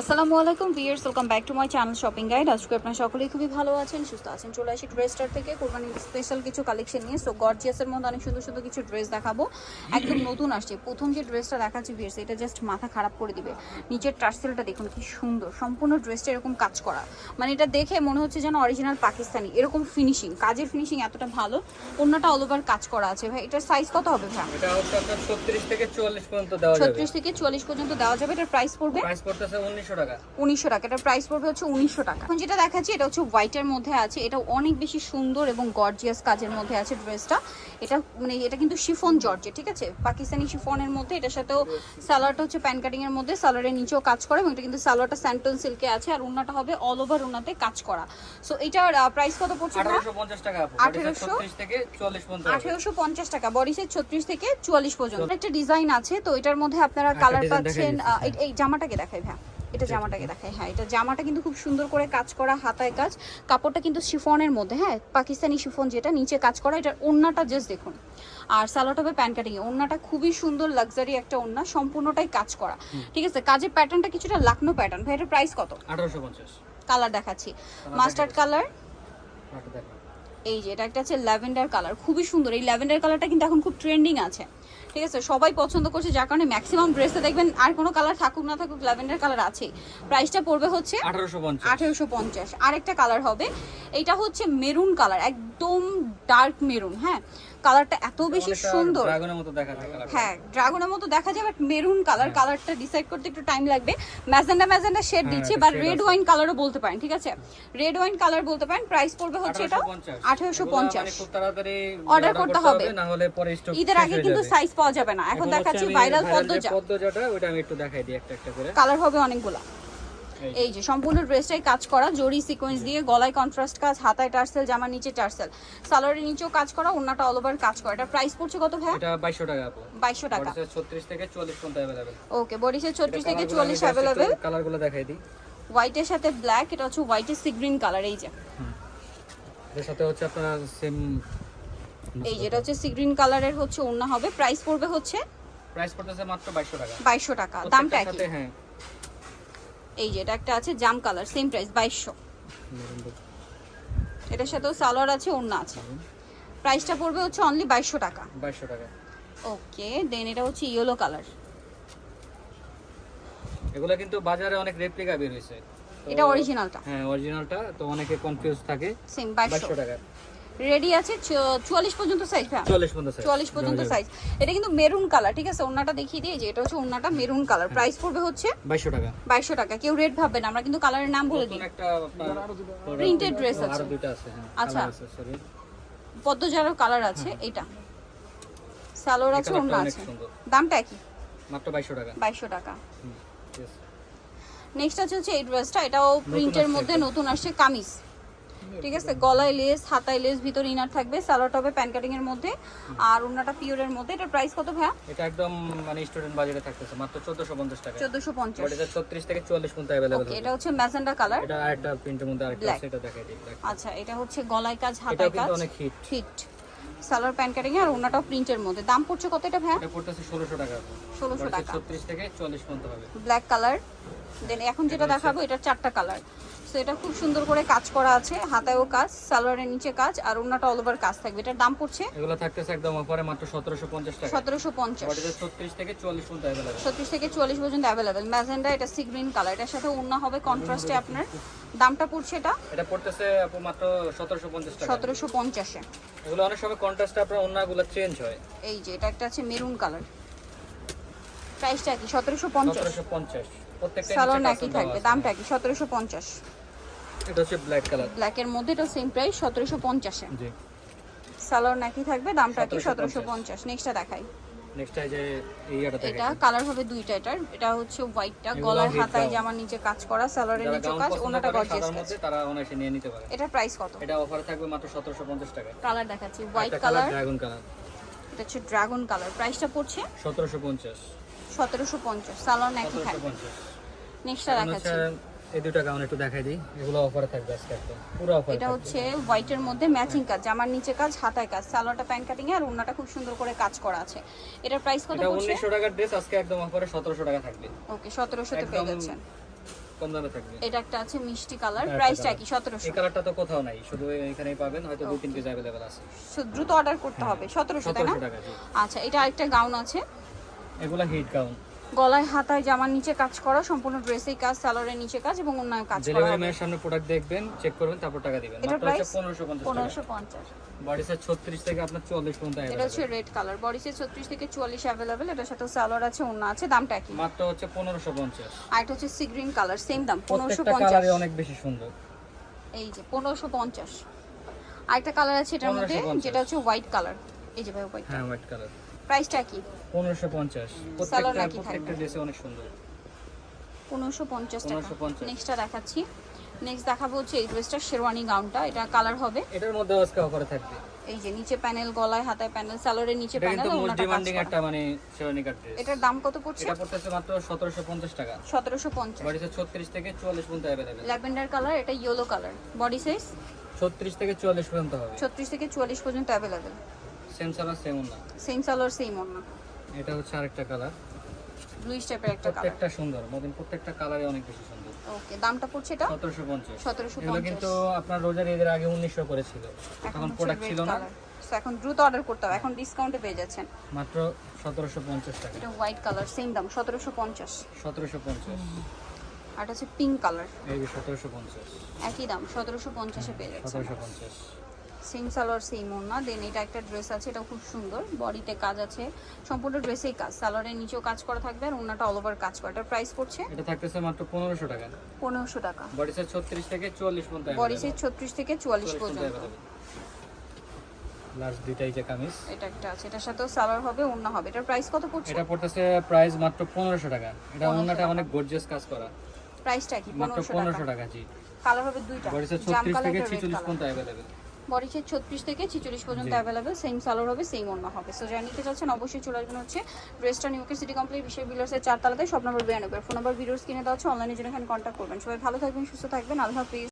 আসসালামু আলাইকুম viewers welcome back to my channel shopping guide আজকে আপনারা সকলেই খুবই ভালো আছেন সুস্থ আছেন চলে আসি ড্রেসটার থেকে। কোরবানির স্পেশাল কিছু কালেকশন নিয়ে সো গর্জিয়াসের মধ্যে অনেক সুন্দর সুন্দর কিছু ড্রেস দেখাবো। একদম নতুন আসছে প্রথম যে ড্রেসটা দেখাচ্ছি ভিয়ার্স এটা জাস্ট মাথা খারাপ করে দিবে। নিচের টার্সেলটা দেখুন কি সুন্দর সম্পূর্ণ ড্রেসটা এরকম কাজ করা। মানে এটা দেখে মনে হচ্ছে যেন অরিজিনাল পাকিস্তানি এরকম ফিনিশিং কাজের ফিনিশিং এতটা ভালো অন্যটা অল ওভার কাজ করা আছে। ভাই এটার সাইজ কত হবে ভাই? এটা হচ্ছে আপনার ছত্রিশ থেকে চুয়াল্লিশ পর্যন্ত দেওয়া যাবে। ছত্রিশ থেকে চুয়াল্লিশ পর্যন্ত দেওয়া যাবে এটার প্রাইস পড়বে? প্রাইস পড়তেছে উনিশশো টাকা উনিশশো টাকা। এটার প্রাইস পড়বে হচ্ছে উনিশশো টাকা। এখন যেটা দেখাচ্ছি এটা হচ্ছে হোয়াইটের মধ্যে আছে। এটা অনেক বেশি সুন্দর এবং গর্জিয়াস কাজের মধ্যে আছে ড্রেসটা এটা মানে এটা কিন্তু শিফন জর্জে ঠিক আছে? পাকিস্তানি শিফনের মধ্যে এটার সাথেও সালোয়ারটা হচ্ছে প্যান কাটিং এর মধ্যে সালোয়ারের নিচেও কাজ করে এবং এটা কিন্তু সালোয়ারটা স্যান্টন সিল্কে আছে আর ওনাটা হবে অল ওভার ওনাতে কাজ করা। সো এটার প্রাইস কত পড়ছে না আঠারোশো পঞ্চাশ টাকা আপু। আঠারোশো? ছত্রিশ থেকে চুয়াল্লিশ পর্যন্ত। আঠেরোশো একটা ডিজাইন আছে তো এটার মধ্যে আপনারা কালার পাচ্ছেন এই- জামাটাকে দেখাই হ্যাঁ এটা জামাটাকে দেখাই। হ্যাঁ এটা জামাটা কিন্তু খুব সুন্দর করে কাজ করা হাতায় কাজ। কাপড়টা কিন্তু শিফনের মধ্যে হ্যাঁ পাকিস্তানি শিফন যেটা নিচে কাজ করা এটার ওন্নাটা জাস্ট দেখুন। আর সালোয়ার হবে প্যান কাটিং ওন্নাটা খুবই সুন্দর লাক্সারি একটা ওন্না সম্পূর্ণটাই কাজ করা। ঠিক আছে? কাজের প্যাটার্নটা কিছুটা লাকনো প্যাটার্ন ভাই এটার প্রাইস কত? আঠারোশো পঞ্চাশ। কালার দেখাচ্ছি। Mustard colour. এই যে এটা একটা আছে ল্যাভেন্ডার কালার খুবই সুন্দর। এই ল্যাভেন্ডার কালারটা কিন্তু এখন খুব ট্রেন্ডিং আছে। ঠিক আছে সবাই পছন্দ করছে যার কারণে ম্যাক্সিমাম ড্রেসে দেখবেন আর কোনো কালার থাকুক না থাকুক ল্যাভেন্ডার কালার আছে প্রাইসটা পড়বে হচ্ছে আঠারোশো পঞ্চাশ। আরেকটা কালার হবে এটা হচ্ছে মেরুন কালার একদম ডার্ক মেরুন হ্যাঁ? কালারটা এত বেশি সুন্দর। ড্রাগনের মতো দেখা যায় হ্যাঁ ড্রাগনের মতো দেখা যায় বাট মেরুন কালার কালারটা ডিসাইড করতে একটু টাইম লাগবে। ম্যাজেন্ডা ম্যাজেন্ডা শেড হ্যাঁ, দিচ্ছে বা রেড। ওয়াইন কালারও বলতে পারেন ঠিক আছে? রেড ওয়াইন কালার বলতে পারেন প্রাইস পড়বে হচ্ছে এটা আঠারোশো পঞ্চাশ। মানে তাড়াতাড়ি Order করতে হবে। ঈদের আগে কিন্তু সাইজ পাওয়া যাবে না। এখন দেখাচ্ছি ভাইরাল পদ্মজা। পদ্মজাটা ওটা আমি একটু দেখাই দিই একটা একটা করে। কালার হবে অনেকগুলা। এই। যে। সম্পূর্ণ ড্রেসটাই কাজ করা জরি সিকোয়েন্স দিয়ে গলায় কন্ট্রাস্ট কাজ হাতায় টার্সেল জামার নিচে টার্সেল। সালোয়ারের নিচেও কাজ করা ওন্নাটা অল ওভার কাজ করা। এটা প্রাইস পড়ছে কত ভাই এটা বাইশশো টাকা আপু। বাইশশো টাকা। ছত্রিশ থেকে চুয়াল্লিশ পর্যন্ত অ্যাভেলেবেল ওকে বডিসের ছত্রিশ থেকে চুয়াল্লিশ অ্যাভেলেবেল কালারগুলো দেখাই দিই। হোয়াইটের সাথে ব্ল্যাক এটা হচ্ছে হোয়াইটের সি গ্রিন কালার এই যে। এর সাথে হচ্ছে আপনার সেম এই যেটা হচ্ছে সি গ্রিন কালারের হচ্ছে ওন্না হবে। প্রাইস পড়বে হচ্ছে প্রাইস পড়তেছে মাত্র বাইশশো টাকা। বাইশশো টাকা দামটা একই। হ্যাঁ। এই যে এটা একটা আছে জাম কালার সেম প্রাইস বাইশশো। এটার সাথেও সালোয়ার আছে ওন্না আছে। প্রাইসটা পড়বে হচ্ছে অনলি বাইশশো টাকা। বাইশশো টাকা। ওকে দেন এটা হচ্ছে ইয়েলো কালার এগুলো কিন্তু বাজারে অনেক রেপ্লিকা বের হয়েছে। এটা অরিজিনালটা হ্যাঁ অরিজিনালটা তো অনেকে কনফিউজ থাকে। সেম বাইশশো। বাইশশো টাকা। রেডি আছে? চ- চুয়াল্লিশ পর্যন্ত সাইজ হ্যাঁ। চুয়াল্লিশ পর্যন্ত সাইজ এটা কিন্তু মেরুন কালার ঠিক আছে? ওন্নাটা দেখিয়ে দিয়ে যে এটা হচ্ছে ওন্নাটা মেরুন কালার প্রাইস পড়বে হচ্ছে বাইশশো টাকা। বাইশশো টাকা। কেউ রেট ভাববেন আমরা কিন্তু কালারের নাম বলে দিই। dress আরও আছে। দুটো আছে হ্যাঁ। আচ্ছা। পদ্মজারও কালার আছে এটা সালোয়ার আছে ওন্না আছে। দামটা একই? মাত্র বাইশশো টাকা। বাইশশো টাকা। নেক্সট আছে হচ্ছে এই ড্রেসটা এটাও প্রিন্টের মধ্যে নতুন আসছে কামিজ। ঠিক আছে গলায় লেস হাতায় লেস ভিতর ইনার থাকবে সালোয়ারটা হবে প্যান কাটিং এর মধ্যে। আর ওন্নাটা পিওরের মধ্যে এটার প্রাইস কত ভাইয়া? এটা একদম মানে স্টুডেন্ট বাজারে থাকতেছে মাত্র চোদ্দশো পঞ্চাশ টাকা চোদ্দশো পঞ্চাশ। বাট এটা ছত্রিশ থেকে চুয়াল্লিশ পর্যন্ত অ্যাভেলেবেল ওকে এটা হচ্ছে ম্যাজেন্ডা কালার এটা আরেকটা প্রিন্টের মধ্যে আরেকটা. আছে এটা দেখাই দিই। আচ্ছা এটা হচ্ছে গলায় কাজ হাতায় কিন্তু কাজ। অনেক hit hit salwar pant cutting আর ওন্নাটাও প্রিন্টের মধ্যে। দাম পড়ছে কত এটা ভাইয়া? এটা পড়তেছে ষোলোশো টাকা। ষোলোশো টাকা। ছত্রিশ থেকে চুয়াল্লিশ পর্যন্ত হবে। ব্ল্যাক কালার দেন এখন যেটা দেখাবো এটা চারটা কালার সো এটা খুব সুন্দর করে কাজ করা আছে। হাতায়ও কাজ সালোয়ারের নিচে কাজ আর ওন্নাটা অল ওভার কাজ থাকবে। এটার দাম পড়ছে? এগুলো থাকতেছে একদম অফারে মাত্র সতেরোশো পঞ্চাশ টাকা। সতেরোশো পঞ্চাশ। বাট এটা ছত্রিশ থেকে চুয়াল্লিশ পর্যন্ত অ্যাভেলেবেল ছত্রিশ থেকে চুয়াল্লিশ পর্যন্ত অ্যাভেলেবেল ম্যাজেন্ডা এটা সি গ্রিন কালার এটার সাথে ওন্না হবে কন্ট্রাস্টে আপনার। দামটা পড়ছে এটা? এটা পড়তেছে আপু মাত্র সতেরোশো পঞ্চাশ টাকা। সতেরোশো পঞ্চাশে। এগুলো অনেক সময় কন্ট্রাস্টে আপনার অন্যগুলো চেঞ্জ হয়। এই যে এটা একটা আছে মেরুন কালার প্রাইসটা কি? সতেরোশো পঞ্চাশ? সতেরোশো পঞ্চাশ। প্রত্যেকটা একই থাকবে। দামটা কি? সতেরোশো পঞ্চাশ। এটা হচ্ছে ব্ল্যাক কালার ব্ল্যাকের মধ্যে এটা সেম প্রাইস সতেরোশো পঞ্চাশে। জি। সালোয়ার নাকি থাকবে দামটা কি? 1750 সতেরোশো পঞ্চাশ। নেক্সটটা দেখাই। নেক্সট এই যে এইটা দেখেন এটা কালার হবে দুইটা এটার। এটা হচ্ছে হোয়াইটটা গলার হাতায় জামার নিচে কাজ করা সালোয়ারের যারা নিচে কাজ ওনাটা গর্জিয়াস কাজ। তারা অনায়াসে নিয়ে নিতে পারে। এটার প্রাইস কত? এটা অফারে থাকবে মাত্র টাকা কালার দেখাচ্ছি white colour colour dragon colour এটা হচ্ছে ড্রাগন কালার প্রাইসটা পড়ছে? সতেরোশো পঞ্চাশ। সতেরোশো পঞ্চাশ সালোয়ার নাকি থাকবে নেক্সটটা দেখাচ্ছি। এই দুটো গাউন একটু দেখাই দিই। এগুলো অফারে থাকবে আজকে পুরো অফারে এটা হচ্ছে হোয়াইটের মধ্যে ম্যাচিং কাজ জামার নিচে কাজ হাতায় কাজ। সালোয়ারটা প্যান্ট কাটিং আর ওন্নাটা খুব সুন্দর করে কাজ করা আছে। এটার প্রাইস কত এটা পড়ছে? উনিশশো টাকার ড্রেস আজকে একদম অফারে সতেরোশো টাকা থাকবে। ওকে সতেরোশোতে পেয়ে যাচ্ছেন। কম দামে থাকবে। এটা একটা আছে মিষ্টি কালার প্রাইসটা। কি সতেরোশো। এই কালারটা তো কোথাও নাই শুধু এখানেই পাবেন হয়তো দু তিন পিস অ্যাভেলেবেল আছে দ্রুত অর্ডার করতে হবে তাই না? সতেরোশো টাকা আচ্ছা এটা আরেকটা গাউন আছে। এগুলা হিট গাউন গলায় হাতায় জামার নিচে কাজ করা সম্পূর্ণ ড্রেসেই কাজ সালোয়ারের নিচে কাজ এবং অন্য কাজ করা ডেলিভারি ম্যানের সামনে প্রোডাক্ট দেখবেন চেক করবেন তারপর টাকা দিবেন। পঞ্চাশ টাকা। পনেরোশো পঞ্চাশ। বডি সাইজ ছত্রিশ থেকে আপনার চল্লিশ পর্যন্ত এটা হচ্ছে রেড কালার বডি সাইজ ছত্রিশ থেকে চুয়াল্লিশ অ্যাভেলেবেল এটার সাথে সালোয়ার আছে অন্য আছে দামটা কি মাত্র হচ্ছে পনেরোশো পঞ্চাশ। আর এটা হচ্ছে সি গ্রিন কালার সেম দাম পনেরোশো প্রত্যেকটা পঞ্চাশ। কালারই অনেক বেশি সুন্দর। এই যে পনেরোশো পঞ্চাশ। আরেকটা কালার আছে এটার মধ্যে যেটা হচ্ছে হোয়াইট কালার এই যে ভাই হোয়াইট হ্যাঁ হোয়াইট কালার প্রাইসটা কি পনেরোশো পঞ্চাশ। প্রত্যেকটা প্রত্যেকটা ড্রেসে অনেক সুন্দর। পনেরোশো পঞ্চাশ টাকা। নেক্সটটা দেখাচ্ছি। নেক্সট দেখাবো হচ্ছে এই ড্রেসটা শেরওয়ানি গাউনটা এটা কালার হবে। এটার মধ্যে আজকে অফারে থাকবে। এই যে নিচে প্যানেল গলায় হাতায় প্যানেল সালোয়ারের নিচে প্যানেল ওনাটা ডিমান্ডিং একটা মানে শেরওয়ানি কাট ড্রেস এটার দাম কত পড়ছে? এটা পড়তেছে মাত্র সতেরোশো পঞ্চাশ টাকা। বডি সাইজ ছত্রিশ থেকে চুয়াল্লিশ পর্যন্ত অ্যাভেলেবেল ল্যাভেন্ডার কালার এটা ইয়েলো কালার বডি সাইজ ছত্রিশ থেকে চুয়াল্লিশ পর্যন্ত হবে। ছত্রিশ থেকে চুয়াল্লিশ পর্যন্ত available same salwar same same salwar same এটা হচ্ছে আরেকটা কালার ব্লুইশ টাইপের একটা কালার প্রত্যেকটা সুন্দর মদিন প্রত্যেকটা কালারে অনেক বেশি সুন্দর। ওকে দামটা পড়ছে এটা? সতেরোশো পঞ্চাশ। সতেরোশো এগুলো পঞ্চাশ। কিন্তু আপনার রোজার ঈদের আগে উনিশশো করেছিল। তখন প্রোডাক্ট ছিল না। এখন দ্রুত অর্ডার করতে হবে। এখন ডিসকাউন্টে পেয়ে যাচ্ছেন। মাত্র সতেরোশো পঞ্চাশ টাকা। এটা হোয়াইট কালার সেম দাম সতেরোশো পঞ্চাশ। সতেরোশো পঞ্চাশ। আর এটা হচ্ছে পিঙ্ক কালার এই সতেরোশো পঞ্চাশ। একই দাম সতেরোশো পঞ্চাশে পেয়ে যাচ্ছেন। সতেরোশো পঞ্চাশ। সেম সালোয়ার সেম ওনা দেন এটা একটা ড্রেস আছে এটা খুব সুন্দর। বডিতে কাজ আছে সম্পূর্ণ ড্রেসেই কাজ। সালোয়ারের নিচেও কাজ করা থাকবে আর ওনাটা অল ওভার কাজ করা। এটার প্রাইস পড়ছে এটা থাকতেছে মাত্র পনেরোশো টাকা। পনেরোশো টাকা। বডি সাইজ ছত্রিশ থেকে চুয়াল্লিশ পর্যন্ত বডি সাইজ ছত্রিশ থেকে চুয়াল্লিশ পর্যন্ত লাস্ট দুইটাই যে কামিজ। এটা একটা আছে এটার সাথেও সালোয়ার হবে ওনা হবে। এটার প্রাইস কত পড়ছে? এটা পড়তেছে প্রাইস মাত্র পনেরোশো টাকা। এটা 1500 টাকা। অনেক গর্জিয়াস কাজ করা। প্রাইসটা কি? মাত্র পনেরোশো পনেরোশো টাকা। টাকা জি। কালার হবে দুইটা। বডি সাইজ জাম ছত্রিশ কালার থেকে রেড ছিচল্লিশ কালার পর্যন্ত অ্যাভেলেবেল বডি শেড ছত্রিশ থেকে ছেচল্লিশ পর্যন্ত। অ্যাভেলেবেল সেম সালোর হবে সেম অন্য হবে। সো যারা নিতে চাচ্ছেন অবশ্যই চলে আসবেন হচ্ছে ড্রেসটা নিউকে সিটি কমপ্লিট বিশ্বের বিলার্সের চারতলাতে সব নম্বর বিরানব্বই। ফোন নম্বর ভিডিওস কিনে দেওয়া হচ্ছে অনলাইনে জন্য এখানে কন্ট্যাক্ট করবেন। সবাই ভালো থাকবেন সুস্থ থাকবেন। আল্লাহ হাফিজ।